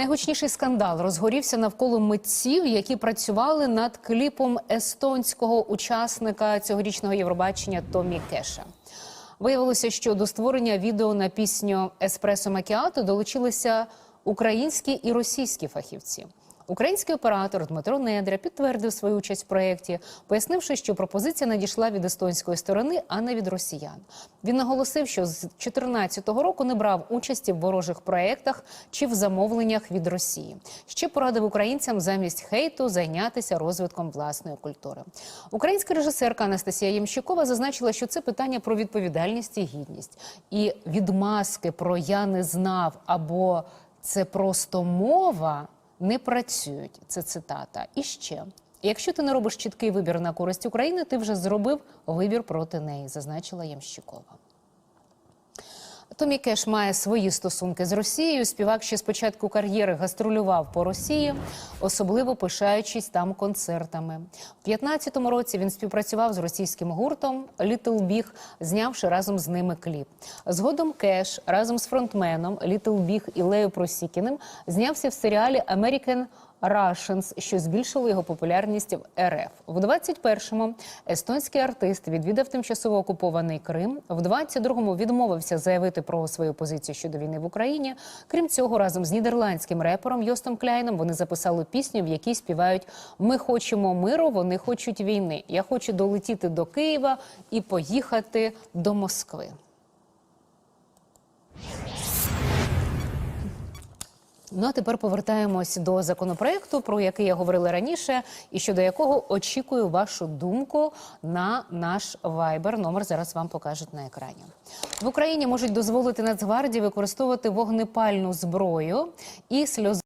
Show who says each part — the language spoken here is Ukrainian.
Speaker 1: Найгучніший скандал розгорівся навколо митців, які працювали над кліпом естонського учасника цьогорічного Євробачення Томі Кеша. Виявилося, що до створення відео на пісню Еспресо Макіато долучилися українські і російські фахівці. Український оператор Дмитро Недря підтвердив свою участь в проєкті, пояснивши, що пропозиція надійшла від естонської сторони, а не від росіян. Він наголосив, що з 2014 року не брав участі в ворожих проєктах чи в замовленнях від Росії. Ще порадив українцям замість хейту зайнятися розвитком власної культури. Українська режисерка Анастасія Ємщикова зазначила, що це питання про відповідальність і гідність, і відмазки про я не знав або це просто мова не працюють. Це цитата. І ще. Якщо ти не робиш чіткий вибір на користь України, ти вже зробив вибір проти неї, зазначила Ямщикова. Томі Кеш має свої стосунки з Росією. Співак ще з початку кар'єри гастролював по Росії, особливо пишаючись там концертами. У 15-му році він співпрацював з російським гуртом Little Big, знявши разом з ними кліп. Згодом Кеш разом з фронтменом Little Big і Лею Просікіним знявся в серіалі American Russians, що збільшило його популярність в РФ. В 21-му естонський артист відвідав тимчасово окупований Крим. В 22-му відмовився заявити про свою позицію щодо війни в Україні. Крім цього, разом з нідерландським репером Йостом Кляйном вони записали пісню, в якій співають Ми хочемо миру, вони хочуть війни. Я хочу долетіти до Києва і поїхати до Москви. Ну а тепер повертаємось до законопроекту, про який я говорила раніше, і щодо якого очікую вашу думку на наш вайбер. Номер зараз вам покажуть на екрані. В Україні можуть дозволити Нацгвардії використовувати вогнепальну зброю і сльоз.